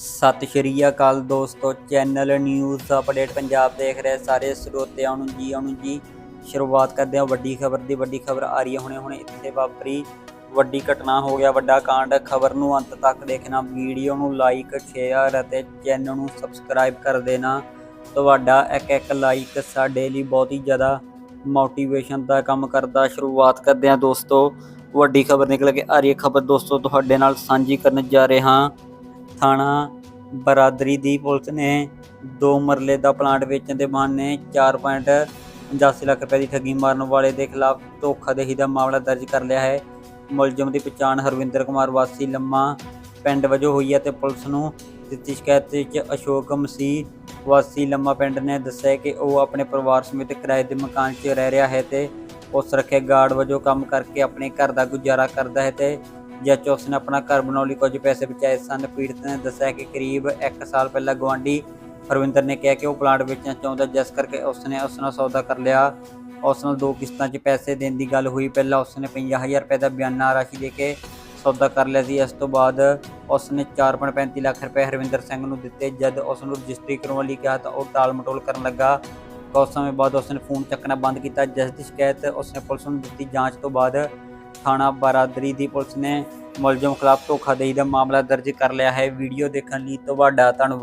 ਸਤਿ ਸ਼੍ਰੀ ਅਕਾਲ ਦੋਸਤੋ, channel news update Punjab ਦੇਖ ਰਹੇ ਸਾਰੇ ਸਰੋਤਿਆਂ ਨੂੰ ਜੀ, ਆਉਣ ਜੀ। ਸ਼ੁਰੂਆਤ ਕਰਦੇ ਹਾਂ ਵੱਡੀ ਖਬਰ ਦੀ, ਵੱਡੀ ਖਬਰ ਆ ਰਹੀ ਹੈ ਹੁਣੇ ਹੁਣੇ ਇੱਥੇ ਵਾਪਰੀ। ਵੱਡੀ ਘਟਨਾ ਹੋ ਗਿਆ, ਵੱਡਾ ਕਾਂਡ। ਖਬਰ ਨੂੰ ਅੰਤ ਤੱਕ ਦੇਖਣਾ, ਵੀਡੀਓ ਨੂੰ ਲਾਈਕ ਸ਼ੇਅਰ ਅਤੇ ਚੈਨਲ ਨੂੰ ਸਬਸਕ੍ਰਾਈਬ ਕਰ ਦੇਣਾ। ਤੁਹਾਡਾ ਇੱਕ ਇੱਕ ਲਾਈਕ ਸਾਡੇ ਲਈ ਬਹੁਤ ਹੀ ਜ਼ਿਆਦਾ ਮੋਟੀਵੇਸ਼ਨ ਦਾ ਕੰਮ ਕਰਦਾ। ਸ਼ੁਰੂਆਤ ਕਰਦੇ ਹਾਂ ਦੋਸਤੋ, ਵੱਡੀ ਖਬਰ ਨਿਕਲ ਕੇ ਆ ਰਹੀ ਖਬਰ ਦੋਸਤੋ, ਤੁਹਾਡੇ ਨਾਲ ਸਾਂਝੀ ਕਰਨ ਜਾ ਰਹੇ ਹਾਂ। ਥਾਣਾ ਬਰਾਦਰੀ ਦੀ ਪੁਲਿਸ ਨੇ ਦੋ ਮਰਲੇ ਦਾ ਪਲਾਂਟ ਵੇਚਣ ਦੇ ਬਹਾਨੇ 4.85 ਲੱਖ ਰੁਪਏ ਦੀ ਠੱਗੀ ਮਾਰਨ ਵਾਲੇ ਦੇ ਖਿਲਾਫ ਧੋਖਾਦਹੀ ਦਾ ਮਾਮਲਾ ਦਰਜ ਕਰ ਲਿਆ ਹੈ। ਮੁਲਜ਼ਮ ਦੀ ਪਛਾਣ ਹਰਵਿੰਦਰ ਕੁਮਾਰ ਵਾਸੀ ਲੰਮਾ ਪਿੰਡ ਵਜੋਂ ਹੋਈ ਹੈ ਤੇ ਪੁਲਿਸ ਨੂੰ ਦਿੱਤੀ ਸ਼ਿਕਾਇਤ ਵਿੱਚ ਅਸ਼ੋਕ ਮਸੀਹ ਵਾਸੀ ਲੰਮਾ ਪਿੰਡ ਨੇ ਦੱਸਿਆ ਕਿ ਉਹ ਆਪਣੇ ਪਰਿਵਾਰ ਸਮੇਤ ਕਿਰਾਏ ਦੇ ਮਕਾਨ 'ਚ ਰਹਿ ਰਿਹਾ ਹੈ ਤੇ ਉਹ ਸੁਰੱਖਿਆ ਗਾਰਡ ਵਜੋਂ ਕੰਮ ਕਰਕੇ ਆਪਣੇ ਘਰ ਦਾ ਗੁਜ਼ਾਰਾ ਕਰਦਾ ਹੈ ਤੇ ਜੱਜ ਉਸ ਨੇ ਆਪਣਾ ਘਰ ਬਣਾਉਣ ਲਈ ਕੁਝ ਪੈਸੇ ਬਚਾਏ ਸਨ। ਪੀੜਤ ਨੇ ਦੱਸਿਆ ਕਿ ਕਰੀਬ 1 ਸਾਲ ਪਹਿਲਾਂ ਗਵਾਂਢੀ ਹਰਵਿੰਦਰ ਨੇ ਕਿਹਾ ਕਿ ਉਹ ਪਲਾਟ ਵੇਚਣਾ ਚਾਹੁੰਦਾ ਜਿਸ ਕਰਕੇ ਉਸਨੇ ਉਸ ਨਾਲ ਸੌਦਾ ਕਰ ਲਿਆ। ਉਸ ਨਾਲ ਦੋ ਕਿਸ਼ਤਾਂ 'ਚ ਪੈਸੇ ਦੇਣ ਦੀ ਗੱਲ ਹੋਈ। ਪਹਿਲਾਂ ਉਸਨੇ 50000 ਰੁਪਏ ਦਾ ਬਿਆਨਾ ਰਾਸ਼ੀ ਦੇ ਕੇ ਸੌਦਾ ਕਰ ਲਿਆ ਸੀ। ਇਸ ਤੋਂ ਬਾਅਦ ਉਸ ਨੇ 4.35 ਲੱਖ ਰੁਪਏ ਹਰਵਿੰਦਰ ਸਿੰਘ ਨੂੰ ਦਿੱਤੇ। ਜਦ ਉਸ ਨੂੰ ਰਜਿਸਟਰੀ ਕਰਵਾਉਣ ਲਈ ਕਿਹਾ ਤਾਂ ਉਹ ਟਾਲ ਮਟੋਲ ਕਰਨ ਲੱਗਾ। ਕੁਝ ਸਮੇਂ ਬਾਅਦ ਉਸਨੇ ਫੋਨ ਚੱਕਣਾ ਬੰਦ ਕੀਤਾ। ਜਿਸ ਦੀ ਸ਼ਿਕਾਇਤ ਉਸਨੇ ਪੁਲਿਸ ਨੂੰ ਦਿੱਤੀ। ਜਾਂਚ ਤੋਂ ਬਾਅਦ ਥਾਣਾ ਬਰਾਦਰੀ ਦੀ ਪੁਲਿਸ ਨੇ ਮੁਲਜ਼ਮ ਖਿਲਾਫ ਧੋਖਾਦਹੀ ਦਾ ਮਾਮਲਾ ਦਰਜ ਕਰ ਲਿਆ ਹੈ। ਵੀਡੀਓ ਦੇਖਣ ਲਈ ਤੁਹਾਡਾ ਧੰਨਵਾਦ।